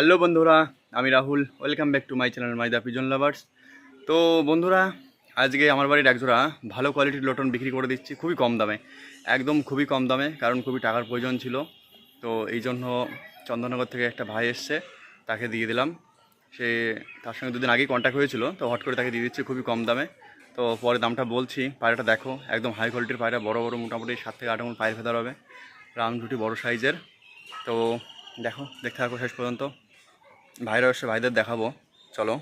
Hello বন্ধুরা, আমি Rahul welcome back to my channel my the pigeon lovers তো বন্ধুরা, আজকে আমার বাড়ির একজোড়া ভালো কোয়ালিটির লটন বিক্রি করে দিচ্ছি, খুবই কম দামে, একদম খুবই কম দামে, কারণ খুবই টাকার প্রয়োজন ছিল। তো এই জন্য চন্দননগর থেকে একটা ভাই এসছে, তাকে দিয়ে দিলাম। সে তার সঙ্গে দুদিন আগেই কন্ট্যাক্ট হয়েছিল, তো হট করে তাকে দিয়ে দিচ্ছি খুবই কম দামে। তো পরে দামটা বলছি, পায়রাটা দেখো, একদম হাই কোয়ালিটির পায়রা, বড় বড় মোটামুটি সাত থেকে আট মন পায়ের ফেদার হবে। রাম দুটি বড় সাইজের তো দেখো, দেখতে থাকো শেষ পর্যন্ত। ভাইরা এসে ভাইদের দেখাবো। চলো।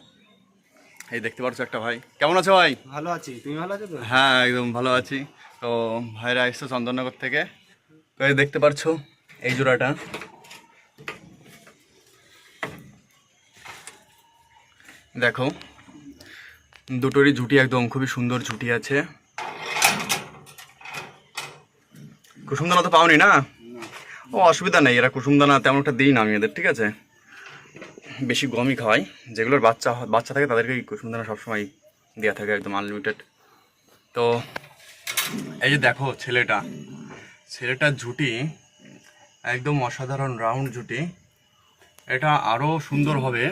এই দেখতে পাচ্ছ একটা ভাই। কেমন আছো ভাই? ভালো আছি। তুমি ভালো আছো তো? হ্যাঁ একদম ভালো আছি। তো ভাইরা এসছে চন্দননগর থেকে। তো এই দেখতে পারছ এই জোড়াটা। দেখো দুটোরই ঝুটি একদম খুবই সুন্দর ঝুটি আছে। কুসুমদানা তো পাওনি না। ও অসুবিধা নেই। এরা কুসুমদানা তেমন একটা দিই না আমি এদের ঠিক আছে? বেশি গমই খাওয়াই, যেগুলোর বাচ্চা বাচ্চা থাকে তাদেরকে কুসুমদানা সবসময় দেওয়া থাকে একদম আনলিমিটেড তো এই যে দেখো ছেলেটা, ছেলেটার ঝুটি একদম অসাধারণ রাউন্ড ঝুটি। এটা আরও সুন্দর হবে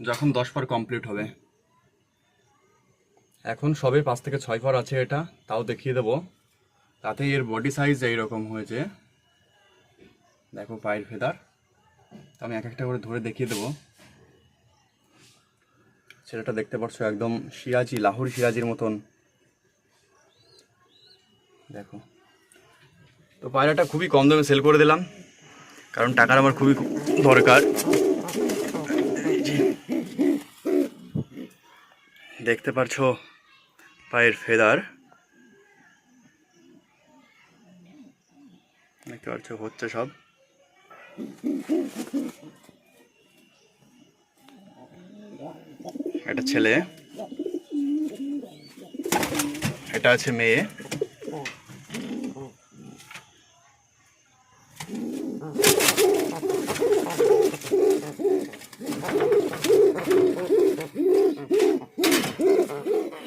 যখন দশ পর কমপ্লিট হবে। এখন সবে পাঁচ থেকে ছয় পর আছে এটা, তাও দেখিয়ে দেবো। তাতে এর বডি সাইজ এইরকম হয়েছে। দেখো পায়ের ফেদার তো আমি এক একটা করে ধরে দেখিয়ে দেবো। ছেলেটা দেখতে পাচ্ছ একদম সিরাজি, লাহোর সিরাজির মতন। দেখো। তো পায়রাটা খুবই কম দামে সেল করে দিলাম, কারণ টাকার আমার খুবই দরকার। দেখতে পারছ পায়ের ফেদার। দেখতে পাচ্ছ হচ্ছে সব। এটা ছেলে। এটা আছে মেয়ে।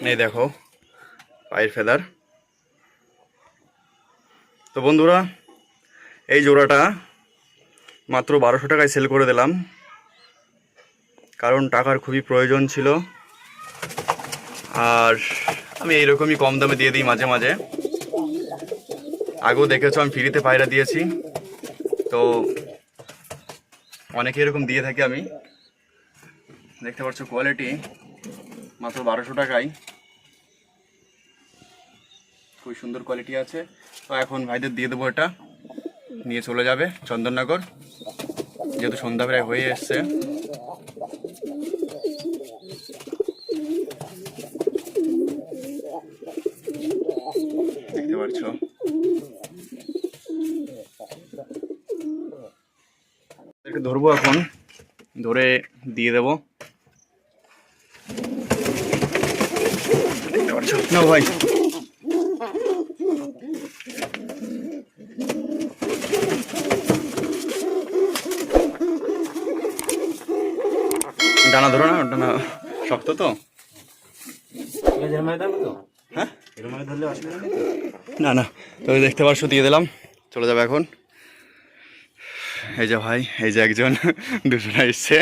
এই দেখো পায়ের ফেদার। তো বন্ধুরা এই জোড়াটা মাত্র বারোশো টাকায় সেল করে দিলাম। কারণ টাকার খুবই প্রয়োজন ছিল। আর আমি এইরকমই কম দামে দিয়ে দিই মাঝে মাঝে। আগেও দেখেছ, আমি ফ্রিতে পায়রা দিয়েছি। তো অনেকে এরকম দিয়ে থাকি আমি। দেখতে পাচ্ছ কোয়ালিটি মাত্র বারোশো টাকায়। খুবই সুন্দর কোয়ালিটি আছে। তো এখন ভাইদের দিয়ে দেবো এটা। নিয়ে চলে যাবে চন্দননগর। যেহেতু সন্ধ্যা প্রায় হয়ে এসছে। ধরবো এখন। ধরে দিয়ে দেবো। না ভাই। ডানা ধরো না ডানা শক্ত তো। হ্যাঁ? না না তো দেখতে পারছ দিয়ে দিলাম। চলে যাবে এখন। এই যে ভাই এই যে একজন দুজনে এসছে।